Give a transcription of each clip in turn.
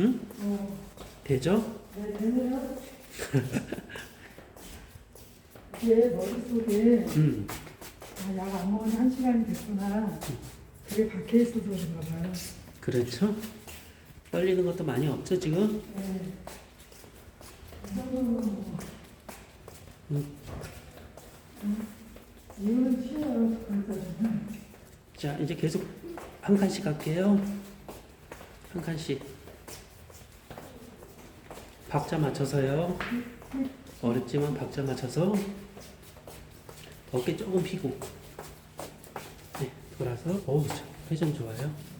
응? 되죠? 네, 되네요. 이게 머릿속에 음. 아, 약 안 먹은 한 시간이 됐구나. 그게 박혀 있어서 그런가 봐요. 그렇죠? 떨리는 것도 많이 없죠, 지금? 네. 음. 자, 이제 계속 한 칸씩 갈게요. 한 칸씩. 박자 맞춰서요. 어렵지만 박자 맞춰서 어깨 조금 피고. 네, 돌아서. 어우, 참, 회전 좋아요.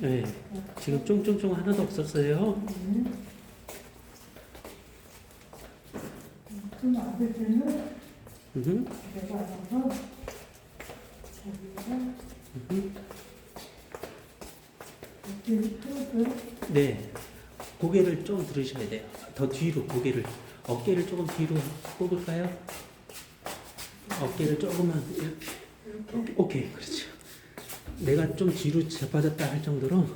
네, 지금 쫑쫑쫑 하나도 없었어요. 네, 고개를 좀 들으셔야 돼요. 더 뒤로 고개를 어깨를 조금 뒤로 꼽을까요? 어깨를 조금만 이렇게 오케이 그렇죠. 내가 좀 뒤로 자빠졌다 할 정도로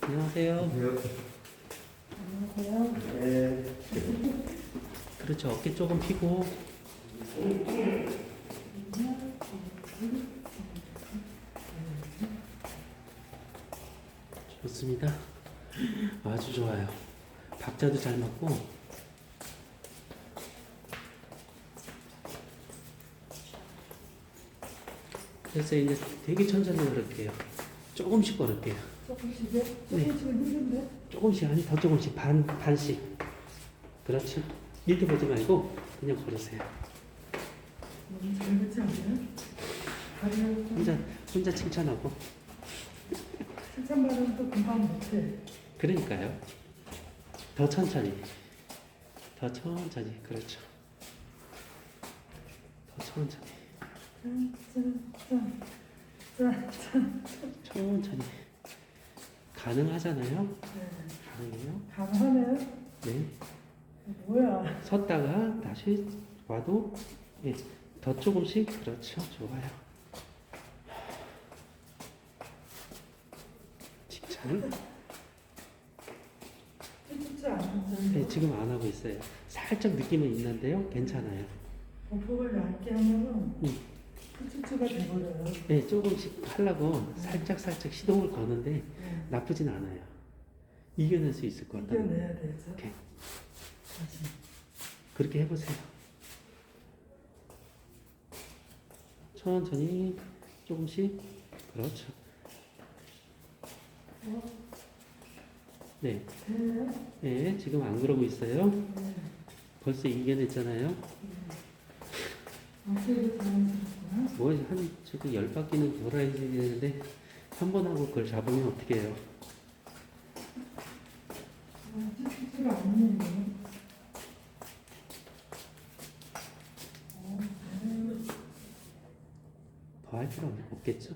안녕하세요. 안녕하세요. 그렇죠. 어깨 조금 피고 좋습니다. 아주 좋아요. 박자도 잘 맞고 그래서 이제 되게 천천히 걸을게요. 조금씩 걸을게요. 조금씩은 힘든데 조금씩 아니 더 조금씩 반 반씩. 그렇죠. 이렇게 보지 말고 그냥 걸으세요. 너무 잘 듣지 않나요? 다리를 혼자 혼자 칭찬하고 칭찬받으면 또 금방 못해. 그러니까요. 더 천천히. 더 천천히. 그렇죠. 더 천천히. 천천히. 가능하잖아요. 네. 가능해요. 가능하네요. 네. 뭐야? 섰다가 다시 와도 예. 더 조금씩 그렇죠. 좋아요. 칭찬. 네, 지금 안 하고 있어요. 살짝 느낌은 있는데요. 괜찮아요. 보폭을 얇게 하면은 음. 푸츠츠가 돼버려요. 네, 조금씩 하려고 살짝 살짝 시동을 거는데 네. 나쁘진 않아요. 이겨낼 수 있을 것 같아요. 이겨내야 되죠. 오케이. 다시. 그렇게 해보세요. 천천히 조금씩 그렇죠. 네, 돼요? 네 지금 안 그러고 있어요. 네. 벌써 이겨냈잖아요. 어깨를 자연스럽구나. 뭐한 지금 열 바퀴는 돌아야 되는데 한 번 하고 그걸 잡으면 어떻게 해요? 할 필요 없겠죠?